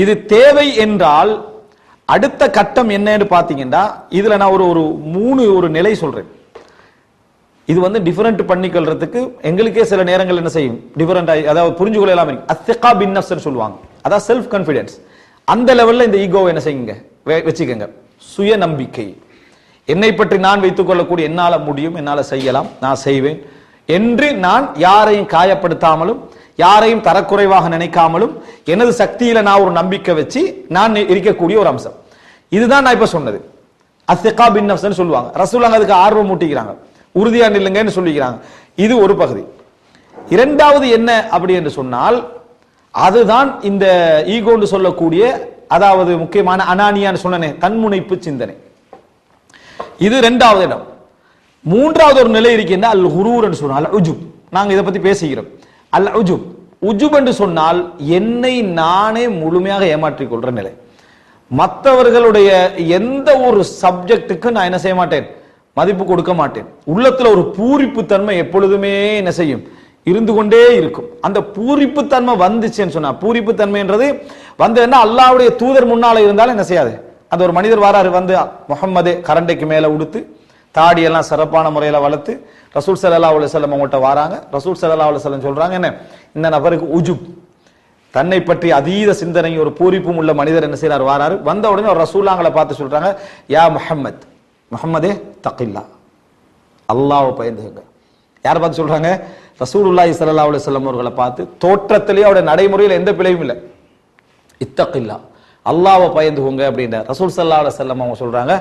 இது தேவை என்றால் அடுத்த கட்டம் என்னன்னு பார்த்தீங்கன்னா இதுல நான் ஒரு ஒரு மூணு ஒரு நிலை சொல்றேன். இது வந்து டிஃபரெண்ட் பண்ணிக்கொள்றதுக்கு எங்களுக்கே சில நேரங்கள் என்ன செய்யும்? டிஃபரெண்ட் அதாவது புரிஞ்சு கொள்ள எல்லாமே அஸ்திகா சொல்லுவாங்க. அதாவது செல்ஃப் கான்ஃபிடன்ஸ் அந்த லெவல்ல இந்த ஈகோவை என்ன செய்யுங்க? வச்சுக்கோங்க. சுய நம்பிக்கை என்னை பற்றி நான் வைத்துக் கொள்ளக்கூடிய என்னால் முடியும் என்னால் செய்யலாம் நான் செய்வேன். என்று நான் யாரையும் காயப்படுத்தாமலும் யாரையும் தரக்குறைவாக நினைக்காமலும் எனது சக்தியில நான் ஒரு நம்பிக்கை வச்சு நான் இருக்கக்கூடிய ஒரு அம்சம். இதுதான் நான் இப்ப சொன்னது. அஸ்திகா பின் நஃப்ஸ்னு சொல்லுவாங்க. ரசூலாங்க அதுக்கு ஆர்வம் மூட்டிக்கிறாங்க உறுதியா நில்லுங்கன்னு சொல்லிக்கிறாங்க. இது ஒரு பகுதி. இரண்டாவது என்ன அப்படி என்று சொன்னால் அதுதான் இந்த ஈகோன்னு சொல்லக்கூடிய அதாவது முக்கியமான அனானியான்னு சொன்னனே தன்முனைப்பு சிந்தனை. இது ரெண்டாவது இடம். மூன்றாவது ஒரு நிலை இருக்கின்ற அல் ஹுரூர்னு சொன்னால் உஜுப் நாங்க இதை பத்தி பேசுகிறோம். அல் உஜுப் உஜுப் என்று சொன்னால் என்னை நானே முழுமையாக ஏமாற்றிக் கொள்ற நிலை. மற்றவர்களுடைய எந்த ஒரு சப்ஜெக்டுக்கு நான் என்ன செய்ய மாட்டேன்? மதிப்பு கொடுக்க மாட்டேன். உள்ளத்துல ஒரு பூரிப்பு தன்மை எப்பொழுதுமே என்ன செய்யும்? இருந்து கொண்டே இருக்கும். அந்த பூரிப்பு தன்மை வந்துச்சுன்னு சொன்னா பூரிப்பு தன்மைன்றது வந்ததுன்னா அல்லாவுடைய தூதர் முன்னால இருந்தாலும் என்ன செய்யாது? அந்த ஒரு மனிதர் வராரு வந்து முகம்மது கரண்டைக்கு மேல உடுத்து தாடியெல்லாம் சிறப்பான முறையில் வளர்த்து ரசூல் சல்லா அலைஹி வஸல்லம் அவங்கள்ட்ட வராங்க. ரசூல் சல்லா அலைஹி வஸல்லம் என்ன? இந்த நபருக்கு உஜுப். தன்னை பற்றி அதீத சிந்தனை ஒரு பூரிப்பும் உள்ள மனிதர் என்ன செய்கிறார் வாராரு. வந்த உடனே ஒரு ரசூலாங்களை பார்த்து சொல்கிறாங்க யா முஹம்மத் முஹம்மதே தக்கில்லா. அல்லாவை பயந்துங்க யாரை பார்த்து சொல்கிறாங்க ரசூலுல்லாஹி சல்லா அலைஹி வஸல்லம் அவர்களை பார்த்து தோற்றத்திலேயே அவருடைய நடைமுறையில் எந்த பிழையும் இல்லை. இத்தக்கில்லா. அல்லாவை பயந்துகோங்க அப்படின்ற ரசூல் சல்லா அலைஹி அவங்க சொல்கிறாங்க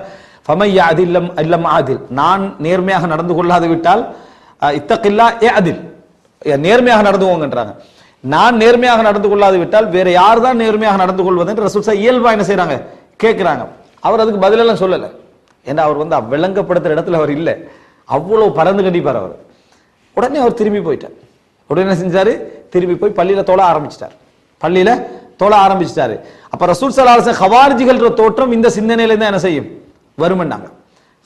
ஃபமையா அதில்லம் இல்லம் ஆதில். நான் நேர்மையாக நடந்து கொள்ளாது விட்டால் இத்தக்கில்லா ஏ அதில் நேர்மையாக நடந்துவோங்கன்றாங்க நான் நேர்மையாக நடந்து கொள்ளாது விட்டால் வேற யார் தான் நேர்மையாக நடந்து கொள்வது என்று ரசூல் ஸல்லல்லாஹு இயல்பா என்ன செய்யறாங்க கேட்கிறாங்க அவர் அதுக்கு பதிலெல்லாம் சொல்லலை. ஏன்னா அவர் வந்து விளங்கப்படுத்துற இடத்துல அவர் இல்லை. அவ்வளோ பறந்து கண்டிப்பார் அவர். உடனே அவர் திரும்பி போயிட்டார். உடனே என்ன செஞ்சாரு? திரும்பி போய் பள்ளியில தொழ ஆரம்பிச்சிட்டார். பள்ளியில தொழ ஆரம்பிச்சிட்டாரு. அப்ப ரசூல் சலாஹ் ஹவார்ஜிகள் தோற்றம் இந்த சிந்தனையில தான் என்ன செய்யும்? வருமன்னாங்க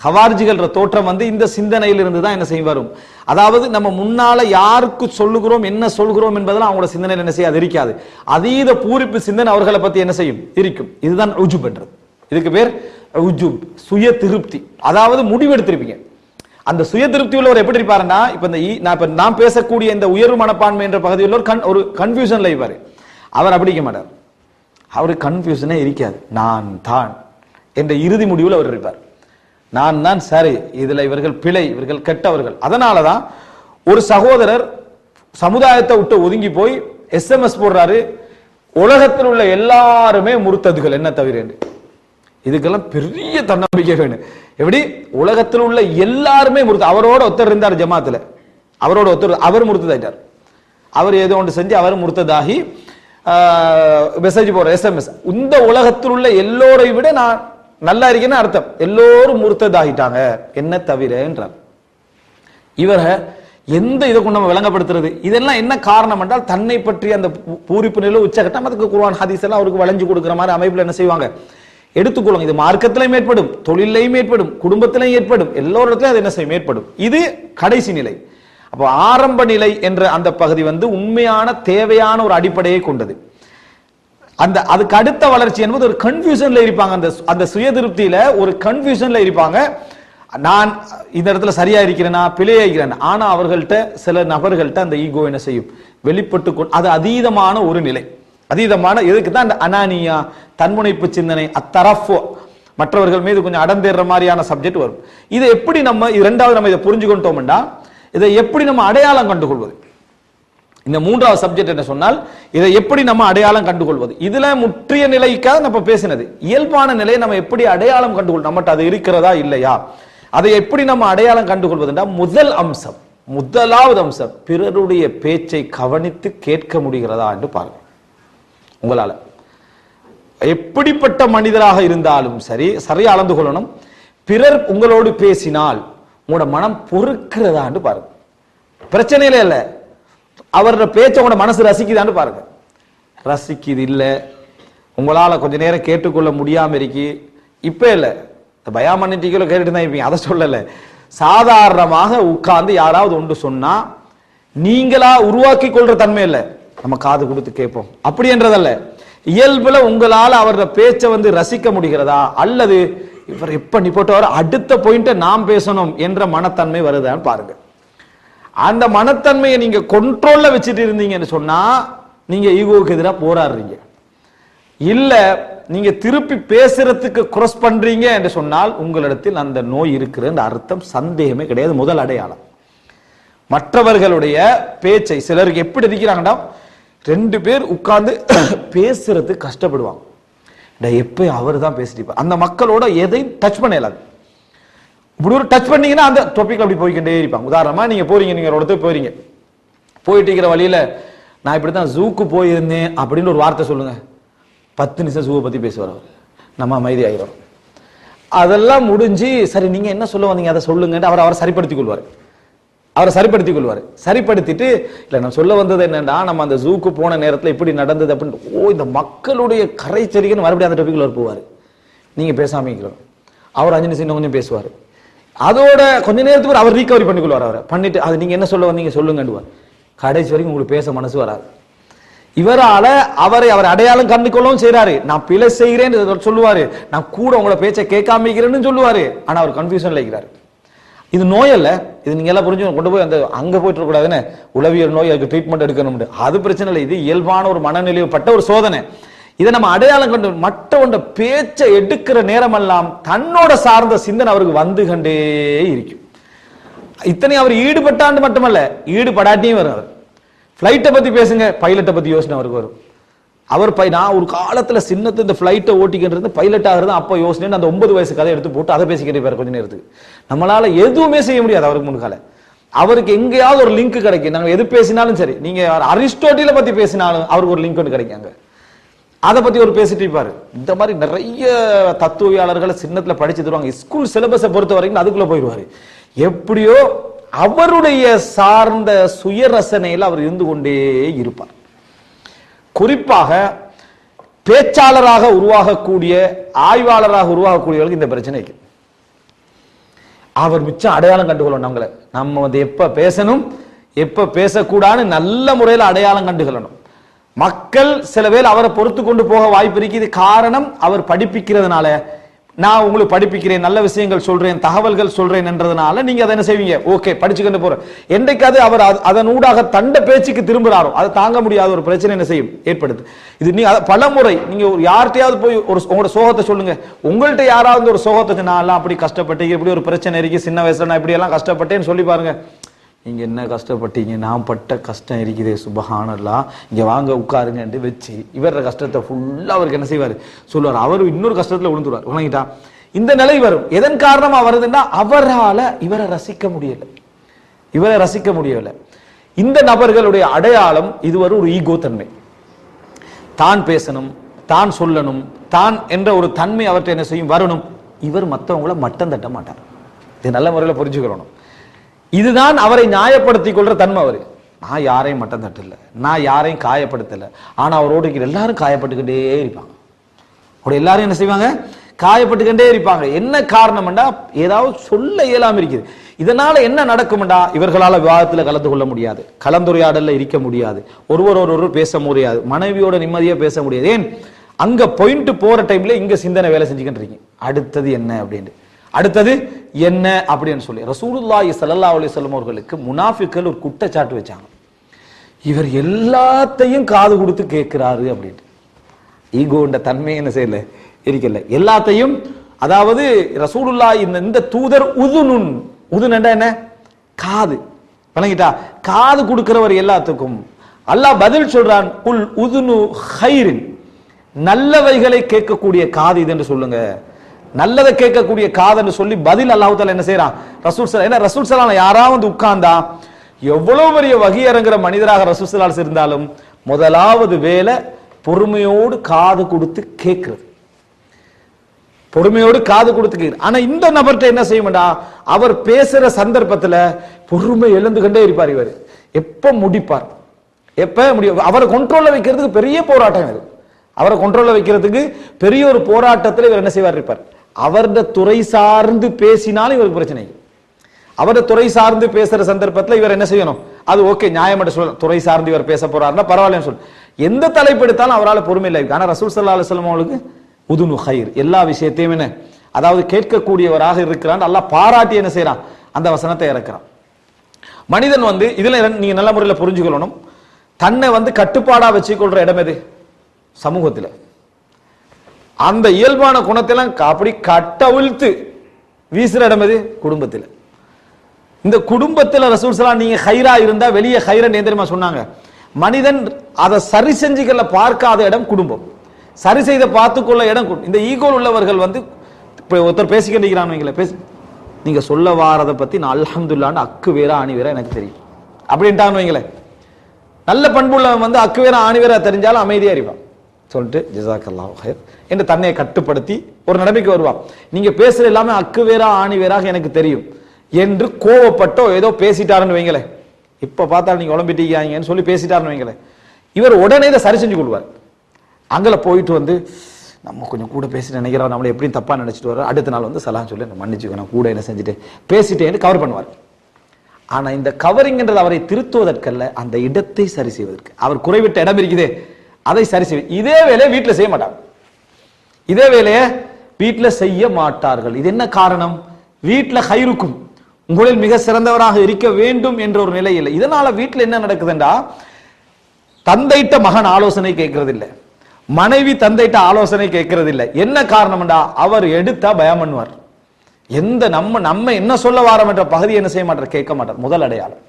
ஹவார்ஜிகள்ன்ற தோற்றம் வந்து இந்த சிந்தனையிலிருந்து தான் என்ன செய்யும் வரும். அதாவது நம்ம முன்னால யாருக்கு சொல்லுகிறோம் என்ன சொல்கிறோம் என்பதெல்லாம் அவங்களோட சிந்தனையில் என்ன செய்யாது இருக்காது அதீத பூரிப்பு சிந்தனை அவர்களை பத்தி என்ன செய்யும் இருக்கும் இதுதான் உஜுப் என்றது இதுக்கு பேர் உஜுப் சுய திருப்தி. அதாவது முடிவெடுத்திருப்பீங்க அந்த சுய திருப்தி உள்ளவர் எப்படி இருப்பாருன்னா இப்ப இந்த நான் இப்ப நான் பேசக்கூடிய இந்த உயர்வு மனப்பான்மை என்ற பகுதியில் ஒரு கண் ஒரு கன்ஃபியூஷன்ல இருப்பாரு. அவர் அப்படிக்க மாட்டார். அவருக்கு கன்ஃபியூஷனே இருக்காது நான் தான். என்ற இறுதி முடிவில் அவர் இருப்பார். நான் தான் சரி இதில் இவர்கள் பிழை இவர்கள் கெட்டவர்கள். அதனால தான் ஒரு சகோதரர் சமுதாயத்தை விட்டு ஒதுங்கி போய் எஸ்எம்எஸ் போடுறாரு. உலகத்தில் உள்ள எல்லாருமே முறுத்ததுகள். என்ன தவிர இதுக்கெல்லாம் பெரிய தன்னம்பிக்கை வேணும். எப்படி? உலகத்தில் உள்ள எல்லாருமே முறுத்து அவரோட ஒருத்தர் இருந்தார் ஜமாத்தில். அவரோட ஒருத்தர் அவர் முறுத்ததாயிட்டார். அவர் ஏதோ ஒன்று செஞ்சு அவர் முறுத்ததாகி மெசேஜ் போடுற எஸ்எம்எஸ் இந்த உலகத்தில் உள்ள எல்லோரை விட நான் நல்லா இருக்கேன்னு அர்த்தம். எல்லோரும் முறுத்ததாகிட்டாங்க என்ன தவிர என்றார் இவர எந்த இதை கொண்டு நம்ம விளங்கப்படுத்துறது? இதெல்லாம் என்ன காரணம் என்றால் தன்னை பற்றி அந்த பூரிப்பு நிலை உச்சகட்டம் அதுக்கு குர்ஆன் ஹதீஸ் எல்லாம் அவருக்கு வளைஞ்சு கொடுக்குற மாதிரி அமைப்புல என்ன செய்வாங்க? எடுத்துக்கொள்ளுங்க. இது மார்க்கத்திலையும் ஏற்படும் தொழிலையும் ஏற்படும் குடும்பத்திலையும் ஏற்படும் எல்லோரிடத்திலும் அது என்ன செய்யும்? ஏற்படும். இது கடைசி நிலை. அப்போ ஆரம்ப நிலை என்ற அந்த பகுதி வந்து உண்மையான தேவையான ஒரு அடிப்படையை கொண்டது. அந்த அதுக்கு அடுத்த வளர்ச்சி என்பது ஒரு கன்ஃபியூஷன்ல இருப்பாங்க. அந்த அந்த சுய திருப்தியில ஒரு கன்ஃபியூஷன்ல இருப்பாங்க. நான் இந்த இடத்துல சரியா இருக்கிறேனா பிழையா இருக்கிறேன். ஆனா அவர்கள்ட்ட சில நபர்கள்ட்ட அந்த ஈகோ என்ன செய்யும்? வெளிப்பட்டு கொண்டு அது அதீதமான ஒரு நிலை. அதீதமான எதுக்கு தான் அந்த அனானியா தன்முனைப்பு சிந்தனை அத்தரஃபோ மற்றவர்கள் மீது கொஞ்சம் அடந்தேற மாதிரியான சப்ஜெக்ட் வரும். இதை எப்படி நம்ம இரண்டாவது ரெண்டாவது நம்ம இதை புரிஞ்சுக்கொண்டோம்னா இதை எப்படி நம்ம அடையாளம் கண்டுகொள்வது? இந்த மூன்றாவது சப்ஜெக்ட் என்ன சொன்னால் இதை எப்படி நம்ம அடையாளம் கண்டுகொள்வது? இதுல முற்றிய நிலைக்காக நம்ம பேசினது. இயல்பான நிலையை நம்ம எப்படி அடையாளம் கண்டுகொள் நம்மகிட்ட அது இருக்கிறதா இல்லையா? அதை எப்படி நம்ம அடையாளம் கண்டுகொள்வதுன்னா முதல் அம்சம் முதலாவது அம்சம் பிறருடைய பேச்சை கவனித்து கேட்க முடிகிறதா என்று பாருங்க உங்களால. எப்படிப்பட்ட மனிதராக இருந்தாலும் சரி சரியா அளந்து கொள்ளணும். பிறர் உங்களோடு பேசினால் உங்களோட மனம் பொறுக்கிறதா என்று பாருங்க பிரச்சனையில இல்லை. அவரோட பேச்சை உங்களோட மனசு ரசிக்குதான்னு பாருங்க. ரசிக்குது இல்லை உங்களால் கொஞ்ச நேரம் கேட்டுக்கொள்ள முடியாமல் இருக்கு. இப்போ இல்லை. இந்த பயாமணி டீக்கில கேட்டுட்டு தான் இருப்பீங்க. அதை சொல்லலை. சாதாரணமாக உட்கார்ந்து யாராவது ஒன்று சொன்னால் நீங்களா உருவாக்கி கொள்ற தன்மை இல்லை. நம்ம காது கொடுத்து கேட்போம். அப்படி என்றதல்ல. இயல்புல உங்களால் அவரோட பேச்சை வந்து ரசிக்க முடிகிறதா? அல்லது இவர் எப்ப நீ போட்டு அடுத்த பாயிண்ட நாம் பேசணும் என்ற மனத்தன்மை வருதான்னு பாருங்க. அந்த மனத்தன்மையை நீங்க கண்ட்ரோல்ல வச்சுட்டு இருந்தீங்கன்னு சொன்னா நீங்க ஈகோவுக்கு எதிராக போராடுறீங்க. இல்ல நீங்க திருப்பி பேசுறதுக்கு குரஸ் பண்றீங்க என்று சொன்னால் உங்களிடத்தில் அந்த நோய் இருக்கிற அர்த்தம் சந்தேகமே கிடையாது. முதல் அடையாளம். மற்றவர்களுடைய பேச்சை சிலருக்கு எப்படி இருக்கிறாங்கன்னா ரெண்டு பேர் உட்கார்ந்து பேசுறதுக்கு கஷ்டப்படுவாங்க. டேய், எப்ப அவர் தான் பேசிட்டு அந்த மக்களோட எதையும் டச் பண்ண இயலாது. இப்படி ஒரு டச் பண்ணீங்கன்னா அந்த டாபிக் அப்படி போய்கிட்டே இருப்பாங்க. உதாரணமா நீங்க போறீங்க நீங்க ஒரு இடத்துக்கு போறீங்க. போயிட்டு இருக்கிற வழியில நான் இப்படி தான் ஜூக்கு போயிருந்தேன் அப்படின்னு ஒரு வார்த்தை சொல்லுங்க. பத்து நிமிஷம் ஜூவை பத்தி பேசுவார் அவர். நம்ம அமைதி ஆயிரும். அதெல்லாம் முடிஞ்சு சரி நீங்க என்ன சொல்ல வந்தீங்க? அதை சொல்லுங்கன்னு அவர் அவரை சரிப்படுத்திக் கொள்வார். அவரை சரிப்படுத்திக் கொள்வார். சரிப்படுத்திட்டு இல்லை நான் சொல்ல வந்தது என்னன்னா நம்ம அந்த ஜூக்கு போன நேரத்தில் இப்படி நடந்தது அப்படின்னு ஓ இந்த மக்களுடைய கரைச்சரிக்கைன்னு மறுபடியும் அந்த டாபிக்ல போவார். நீங்க பேசாம அவர் அஞ்சு நிமிஷம் இன்னும் கொஞ்சம் பேசுவார். அதோட கொஞ்ச நேரத்துக்கு அவர் ரீகவரி பண்ணிக்கொள்வார் அவரை. பண்ணிட்டு அது நீங்க என்ன சொல்ல வந்தீங்க சொல்லுங்கன்னுவார். கடைசி வரைக்கும் உங்களுக்கு பேச மனசு வராது. இவரால அவரை அவர் அடையாளம் கண்டுக்கொள்ளவும் செய்கிறாரு நான் பிழை செய்கிறேன்னு சொல்லுவாரு. நான் கூட உங்களை பேச்சை கேட்காம இருக்கிறேன்னு சொல்லுவாரு. ஆனா அவர் கன்ஃபியூஷன்ல இருக்கிறாரு. இது நோய் அல்ல. இது நீங்க எல்லாம் புரிஞ்சு கொண்டு போய் அந்த அங்க போயிட்டு கூடாதுன்னு உளவியல் நோய் அதுக்கு ட்ரீட்மெண்ட் எடுக்கணும் அது பிரச்சனை இல்லை. இது இயல்பான ஒரு மனநிலைப்பட்ட ஒரு சோதனை. இதை நம்ம அடையாளம் கண்டு மற்றவண்ட பேச்சை எடுக்கிற நேரமெல்லாம் தன்னோட சார்ந்த சிந்தனை அவருக்கு வந்து கண்டே இருக்கும். இத்தனை அவர் ஈடுபட்டாண்டு மட்டுமல்ல ஈடுபடாட்டியும் வரும் அவர். ஃப்ளைட்டை பத்தி பேசுங்க பைலட்டை பத்தி யோசனை அவருக்கு வரும். அவர் பை நான் ஒரு காலத்துல சின்னத்து இந்த ஃப்ளைட்டை ஓட்டிக்கிட்டு பைலட் ஆகிறது அப்போ யோசனை அந்த ஒன்பது வயசு கதை எடுத்து போட்டு அதை பேசிக்கிட்டு இருப்பாரு கொஞ்ச நேரத்துக்கு. நம்மளால எதுவுமே செய்ய முடியாது அவருக்கு முன்கால. அவருக்கு எங்கேயாவது ஒரு லிங்க் கிடைக்கும். நாங்கள் எது பேசினாலும் சரி நீங்க அரிஸ்டோட்டில பத்தி பேசினாலும் அவருக்கு ஒரு லிங்க் ஒன்று கிடைக்கும் அங்கே. அதை பத்தி ஒரு பேசிட்டு இருப்பாரு. இந்த மாதிரி நிறைய தத்துவியாளர்களை சின்னத்துல படிச்சு தருவாங்க. ஸ்கூல் சிலபஸை பொறுத்த வரைக்கும் அதுக்குள்ள போயிடுவாரு. எப்படியோ அவருடைய சார்ந்த சுயரசனையில் அவர் இருந்து கொண்டே இருப்பார். குறிப்பாக பேச்சாளராக உருவாகக்கூடிய ஆய்வாளராக உருவாகக்கூடியவர்களுக்கு இந்த பிரச்சனை இருக்கு. அவர் மிச்சம் அடையாளம் கண்டுகொள்ளணும் நம்மளை. நம்ம வந்து எப்ப பேசணும் எப்ப பேசக்கூடாதுன்னு நல்ல முறையில் அடையாளம் கண்டுகொள்ளணும். மக்கள் சில பேர் அவரை பொறுத்து கொண்டு போக வாய்ப்பு இருக்குது. காரணம் அவர் படிப்பிக்கிறதுனால. நான் உங்களுக்கு படிப்பிக்கிறேன் நல்ல விஷயங்கள் சொல்றேன் தகவல்கள் சொல்றேன் என்றதுனால நீங்க அதை என்ன செய்வீங்க? ஓகே படிச்சுக்கிட்டு போற என்றைக்காவது அவர் அது- அதன் ஊடாக தண்ட பேச்சுக்கு திரும்புறாரோ அதை தாங்க முடியாத ஒரு பிரச்சனை என்ன செய்யும்? ஏற்படுது. இது நீ பல முறை நீங்க ஒரு யார்கிட்டயாவது போய் ஒரு உங்களோட சோகத்தை சொல்லுங்க. உங்கள்ட்ட யாராவது ஒரு சோகத்தை நான் எல்லாம் அப்படி கஷ்டப்பட்டு இப்படி ஒரு பிரச்சனை இருக்கு சின்ன வயசுல நான் இப்படி எல்லாம் கஷ்டப்பட்டேன்னு சொல்லி பாருங்க. நீங்க என்ன கஷ்டப்பட்டீங்க? நான் பட்ட கஷ்டம் இருக்குது. சுபஹானல்லா இங்க வாங்க உட்காருங்கன்ட்டு வச்சு இவர கஷ்டத்தை ஃபுல்லா அவருக்கு என்ன செய்வாரு? சொல்லுவார். அவர் இன்னொரு கஷ்டத்துல விழுந்துருவார். வணங்கிட்டா இந்த நிலை வரும். எதன் காரணமா வருதுன்னா அவரால இவரை ரசிக்க முடியலை. இவரை ரசிக்க முடியல. இந்த நபர்களுடைய அடையாளம் இதுவரை ஒரு ஈகோ தன்மை. தான் பேசணும் தான் சொல்லணும் தான் என்ற ஒரு தன்மை அவர்கிட்ட என்ன செய்யும்? வரணும். இவர் மற்றவங்கள மட்டம் தட்ட மாட்டார். இது நல்ல முறையில் புரிஞ்சுக்கிறணும். இதுதான் அவரை நியாயப்படுத்திக் கொள்ற தன்மை அவர். நான் யாரையும் மட்டம் தட்டல. நான் யாரையும் காயப்படுத்தல. ஆனா அவரோடு இருக்கிற எல்லாரும் காயப்பட்டுக்கிட்டே இருப்பாங்க. அவரோட எல்லாரும் என்ன செய்வாங்க? காயப்பட்டுக்கிட்டே இருப்பாங்க. என்ன காரணம்டா ஏதாவது சொல்ல இயலாம இருக்குது. இதனால என்ன நடக்கும்டா இவர்களால விவாதத்துல கலந்து கொள்ள முடியாது. கலந்துரையாடல இருக்க முடியாது. ஒருவர் ஒருவர் பேச முடியாது. மனைவியோட நிம்மதியா பேச முடியாது. ஏன்? அங்க பாயிண்ட் போற டைம்ல இங்க சிந்தனை வேலை செஞ்சுக்கிட்டு இருக்கீங்க. அடுத்தது என்ன அப்படின்னு அடுத்தது என்ன அப்படின்னு சொல்லி. ரசூலுல்லாஹி சல்லா அலி சொல்லம் அவர்களுக்கு முனாஃபிக்கள் ஒரு குற்றச்சாட்டு வச்சாங்க. இவர் எல்லாத்தையும் காது கொடுத்து கேட்கிறாரு அப்படின்ட்டு. ஈகோன்ற தன்மை என்ன செய்யல? இருக்கல. எல்லாத்தையும் அதாவது ரசூலுல்லா இந்த இந்த தூதர் உதுனுன். உதுனண்டா என்ன? காது. விளங்கிட்டா? காது கொடுக்கிறவர் எல்லாத்துக்கும். அல்லாஹ் பதில் சொல்றான் உல் உதுனு ஹைரின். நல்லவைகளை கேட்கக்கூடிய காது இது என்று சொல்லுங்க. நல்லதை கேட்கக்கூடிய காதன்னு சொல்லி பதில் அல்லாஹ் என்ன செய்யறான் ரசூல் சலா ஏன்னா ரசூல் சலாம் யாராவது உட்கார்ந்தா எவ்வளவு பெரிய வகி இறங்குற மனிதராக ரசூல் சலாஸ் இருந்தாலும் முதலாவது வேலை பொறுமையோடு காது கொடுத்து கேட்கிறது. பொறுமையோடு காது கொடுத்து கேட்கிறது. ஆனா இந்த நபர்கிட்ட என்ன செய்யும்டா? அவர் பேசுற சந்தர்ப்பத்துல பொறுமை எழுந்துகிட்டே இருப்பார் இவர். எப்ப முடிப்பார்? எப்ப முடியும் அவரை கொண்ட்ரோல்ல வைக்கிறதுக்கு பெரிய போராட்டம் இது. அவரை கண்ட்ரோல்ல வைக்கிறதுக்கு பெரிய ஒரு போராட்டத்துல இவர் என்ன செய்வார் இருப்பார்? அவருடைய துறை சார்ந்து பேசினாலும் இவருக்கு பிரச்சனை. அவரது அவருடைய துறை சார்ந்து பேசுற சந்தர்ப்பத்தில் இவர் என்ன செய்யணும்? அது ஓகே நியாயமட்ட சொல்ல துறை சார்ந்து இவர் பேச போறாருன்னா பரவாயில்லன்னு சொல்லு. எந்த தலைப்பு எடுத்தாலும் அவரால் பொறுமை இல்லை. ஆனால் ரசூல் சல்லா அலுவலம் அவளுக்கு உதுனு ஹைர். எல்லா விஷயத்தையும் என்ன? அதாவது கேட்கக்கூடியவராக இருக்கிறான். நல்லா பாராட்டி என்ன செய்யறான்? அந்த வசனத்தை இறக்குறான். மனிதன் வந்து இதுல நீங்க நல்ல முறையில் புரிஞ்சுக்கொள்ளணும். தன்னை வந்து கட்டுப்பாடா வச்சுக்கொள்ற இடம் எது? சமூகத்தில். அந்த இயல்பான குணத்தெல்லாம் அப்படி கட்டவிழ்த்து வீசுற இடம் எது? குடும்பத்தில். இந்த குடும்பத்தில் ரசூல் ஸல்லல்லாஹு நீங்க ஹைரா இருந்தா வெளியே ஹைரன் நேந்திரமா தெரியுமா சொன்னாங்க? மனிதன் அதை சரி செஞ்சுக்கல பார்க்காத இடம் குடும்பம். சரி செய்த பார்த்துக்கொள்ள இடம் இந்த ஈகோல் உள்ளவர்கள் வந்து இப்போ ஒருத்தர் பேசிக்கிட்டு வைங்களேன் பேசி. நீங்க சொல்ல வாரதை பத்தி நான் அல்ஹம்துல்லான்னு அக்கு வேற ஆணி வேற எனக்கு தெரியும். அப்படின்ட்டான்னு வைங்களேன். நல்ல பண்புள்ளவன் வந்து அக்கு வேற ஆணி வேற தெரிஞ்சாலும் அமைதியா இருப்பான். சொல்லிட்டு ஜிசாக்கல்லா ஹைர் என்று தன்னை கட்டுப்படுத்தி ஒரு நிலைமைக்கு வருவான். நீங்க பேசுற எல்லாமே அக்கு வேறா ஆணி வேறாக எனக்கு தெரியும் என்று கோவப்பட்டோ ஏதோ பேசிட்டாருன்னு வைங்களேன். இப்ப பார்த்தா நீங்க உழம்பிட்டீங்கன்னு சொல்லி பேசிட்டாருன்னு வைங்களேன். இவர் உடனே இதை சரி செஞ்சு கொள்வார். அங்கே போயிட்டு வந்து நம்ம கொஞ்சம் கூட பேசி நினைக்கிறோம் நம்மளை எப்படியும் தப்பா நினைச்சிட்டு வரோம் அடுத்த நாள் வந்து சலாம் சொல்லி நான் மன்னிச்சுக்கோ நான் கூட என்ன செஞ்சுட்டேன் பேசிட்டேன்னு கவர் பண்ணுவார். ஆனா இந்த கவரிங்ன்றது அவரை திருத்துவதற்கல்ல அந்த இடத்தை சரி செய்வதற்கு. அவர் குறைவிட்ட இடம் இருக்குதே. அதை சரி செய்வது இதே வேலையை வீட்டில் செய்ய மாட்டாங்க இதே வேலையை வீட்டில் செய்ய மாட்டார்கள். இது என்ன காரணம்? வீட்டில் ஹைருக்கும் உங்களில் மிக சிறந்தவராக இருக்க வேண்டும் என்ற ஒரு நிலை இல்லை. இதனால வீட்டில் என்ன நடக்குதுண்டா? தந்தைட்ட மகன் ஆலோசனை கேட்கறது இல்லை மனைவி தந்தைட்ட ஆலோசனை கேட்கறது இல்லை என்ன காரணம்டா? அவர் எடுத்தா பயம் பண்ணுவார். எந்த நம்ம நம்ம என்ன சொல்ல வாரம் என்ற பகுதி என்ன செய்ய மாட்டார்? கேட்க மாட்டார். முதல் அடையாளம்.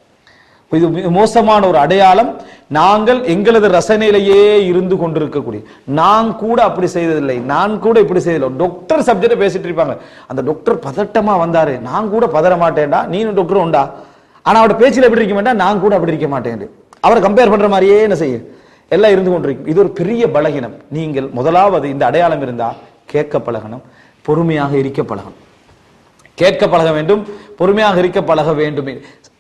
இது மோசமான ஒரு அடையாளம். நாங்கள் எங்களது ரசனையிலேயே இருந்து கொண்டிருக்கக்கூடிய நான் கூட அப்படி செய்ததில்லை. நான் கூட இப்படி செய்ததில்லை. டாக்டர் சப்ஜெக்ட் பேசிட்டு இருப்பாங்க. அந்த டாக்டர் பதட்டமா வந்தாரு. நான் கூட பதற மாட்டேன்டா. நீனும் டாக்டர் உண்டா? ஆனா அவரோட பேச்சில் எப்படி இருக்க மாட்டேன்? நான் கூட அப்படி இருக்க மாட்டேன் அவரை கம்பேர் பண்ற மாதிரியே என்ன செய்யும் எல்லாம் இருந்து கொண்டிருக்கும். இது ஒரு பெரிய பலகீனம். நீங்கள் முதலாவது இந்த அடையாளம் இருந்தா கேட்க பழகணும். பொறுமையாக இருக்க பழகணும். கேட்க பழக வேண்டும். பொறுமையாக இருக்க பழக வேண்டும்.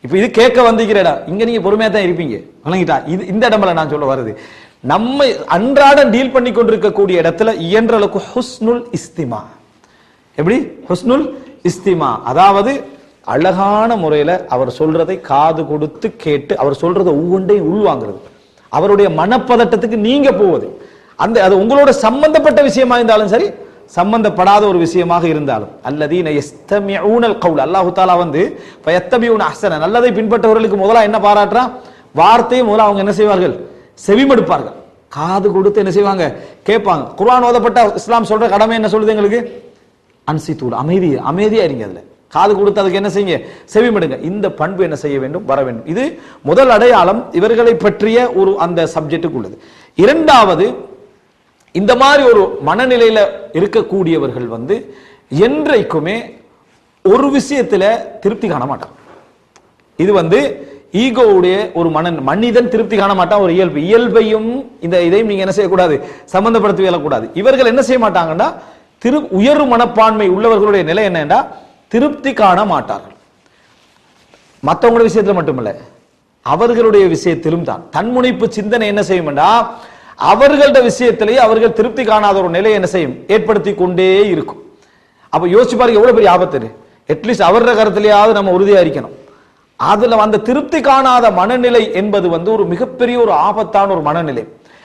இப்ப இது கேட்க வந்திருக்கிற இடம் இங்க நீங்க பொறுமையா தான் இருப்பீங்க. வழங்கிட்டா இது இந்த இடம்ல நான் சொல்ல வருது நம்ம அன்றாடம் டீல் பண்ணி கொண்டிருக்கக்கூடிய இடத்துல இயன்ற அளவுக்கு ஹுஸ்னுல் இஸ்திமா. எப்படி? ஹுஸ்னுல் இஸ்திமா. அதாவது அழகான முறையில அவர் சொல்றதை காது கொடுத்து கேட்டு அவர் சொல்றதை ஒவ்வொன்றையும் உள்வாங்குறது அவருடைய மனப்பதட்டத்துக்கு நீங்க போவது. அந்த அது உங்களோட சம்பந்தப்பட்ட விஷயமா இருந்தாலும் சரி சம்பந்தப்படாத ஒரு விஷயமாக இருந்தாலும். அல்லதீன எஸ்தமியூனல் கவுல் அல்லாஹு தாலா வந்து பயத்தபியூன் அஹ்சன. நல்லதை பின்பற்றவர்களுக்கு முதலா என்ன பாராட்டுறான் வார்த்தையை முதல்ல அவங்க என்ன செய்வார்கள்? செவிமடுப்பார்கள். காது கொடுத்து என்ன செய்வாங்க? கேட்பாங்க. குர்ஆன் ஓதப்பட்ட இஸ்லாம் சொல்ற கடமை என்ன சொல்லுது எங்களுக்கு? அன்சித்தூள். அமைதி அமைதியா இருங்க அதுல. காது கொடுத்து அதுக்கு என்ன செய்யுங்க? செவிமடுங்க. இந்த பண்பு என்ன செய்ய வேண்டும்? வர வேண்டும். இது முதல் அடையாளம் இவர்களை பற்றிய ஒரு அந்த சப்ஜெக்டுக்கு உள்ளது. இரண்டாவது இந்த மாதிரி ஒரு மனநிலையில இருக்கக்கூடியவர்கள் வந்து என்றைக்குமே ஒரு விஷயத்துல திருப்தி காண மாட்டான் இது வந்து ஈகோவுடைய ஒரு மன மனிதன் திருப்தி காண மாட்டான் ஒரு இயல்பு. இயல்பையும் இந்த இதையும் நீங்க என்ன செய்யக்கூடாது? சம்பந்தப்படுத்தி கூடாது இவர்கள் என்ன செய்ய மாட்டாங்கன்னா திரு உயர்வு மனப்பான்மை உள்ளவர்களுடைய நிலை என்னன்னா திருப்தி காண மாட்டார்கள். மற்றவங்களுடைய விஷயத்துல மட்டுமல்ல அவர்களுடைய விஷயத்திலும் தான். தன்முனைப்பு சிந்தனை என்ன செய்யும்டா அவர்களோட விஷயத்திலேயே அவர்கள் திருப்தி காணாத ஒரு நிலையை என்ன செய்யும்? ஏற்படுத்தி கொண்டே இருக்கும். அப்போ யோசிச்சு பாருங்க எவ்வளோ பெரிய ஆபத்து அட்லீஸ்ட் அவரோட கருத்துலையாவது நம்ம உறுதியாக இருக்கணும். அதில் அந்த திருப்தி காணாத மனநிலை என்பது வந்து ஒரு மிகப்பெரிய ஒரு ஆபத்தான ஒரு மனநிலை.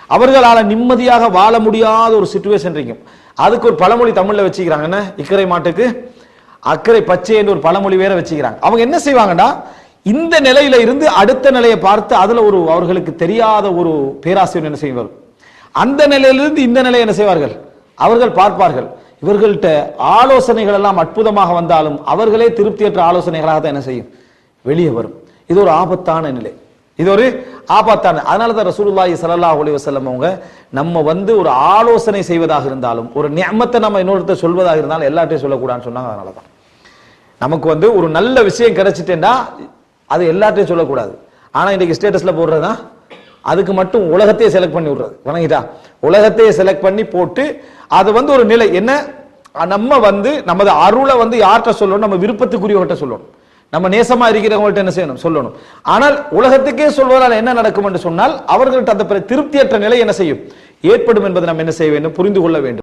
அவர்களால் நிம்மதியாக வாழ முடியாத ஒரு சுச்சுவேஷன் இருக்கும் அதுக்கு ஒரு பழமொழி தமிழில் வச்சுக்கிறாங்க. என்ன? இக்கரை மாட்டுக்கு அக்கறை பச்சை என்று ஒரு பழமொழி வேற வச்சுக்கிறாங்க. அவங்க என்ன செய்வாங்கன்னா இந்த நிலையில இருந்து அடுத்த நிலையை பார்த்து அதுல ஒரு அவர்களுக்கு தெரியாத ஒரு பேராசிரியர் என்ன செய்வார் அந்த நிலையிலிருந்து இந்த நிலையை என்ன செய்வார்கள்? அவர்கள் பார்ப்பார்கள். இவர்கள்ட்ட ஆலோசனைகள் எல்லாம் அற்புதமாக வந்தாலும் அவர்களே திருப்தியற்ற ஆலோசனைகளாக தான் என்ன செய்யும்? வெளியே வரும். இது ஒரு ஆபத்தான நிலை. இது ஒரு ஆபத்தான அதனால தான் ரசூலுல்லாஹி சல்லாஹ் அலைஹி வசல்லம் அவங்க நம்ம வந்து ஒரு ஆலோசனை செய்வதாக இருந்தாலும் ஒரு நியமத்தை நம்ம இன்னொருத்தர் சொல்வதாக இருந்தாலும் எல்லாத்தையும் சொல்லக்கூடாதுன்னு சொன்னாங்க. அதனால தான். நமக்கு வந்து ஒரு நல்ல விஷயம் கிடைச்சிட்டேன்னா அது எல்லாத்தையும் சொல்லக்கூடாது. ஆனா இன்னைக்கு ஸ்டேட்டஸ்ல போடுறதுதான் அதுக்கு மட்டும் உலகத்தையே செலக்ட் பண்ணி விடுறது. வணங்கிட்டா? உலகத்தையே செலக்ட் பண்ணி போட்டு அது வந்து ஒரு நிலை. என்ன? நம்ம வந்து நமது அருளை வந்து யார்கிட்ட சொல்லணும்? நம்ம விருப்பத்துக்குரியவர்கிட்ட சொல்லணும். நம்ம நேசமா இருக்கிறவங்கள்ட்ட என்ன செய்யணும்? சொல்லணும். ஆனால் உலகத்துக்கே சொல்வதால் என்ன நடக்கும் என்று சொன்னால் அவர்கள்ட்ட அந்த திருப்தியற்ற நிலை என்ன செய்யும்? ஏற்படும் என்பதை நம்ம என்ன செய்ய வேண்டும்? புரிந்து கொள்ள வேண்டும்.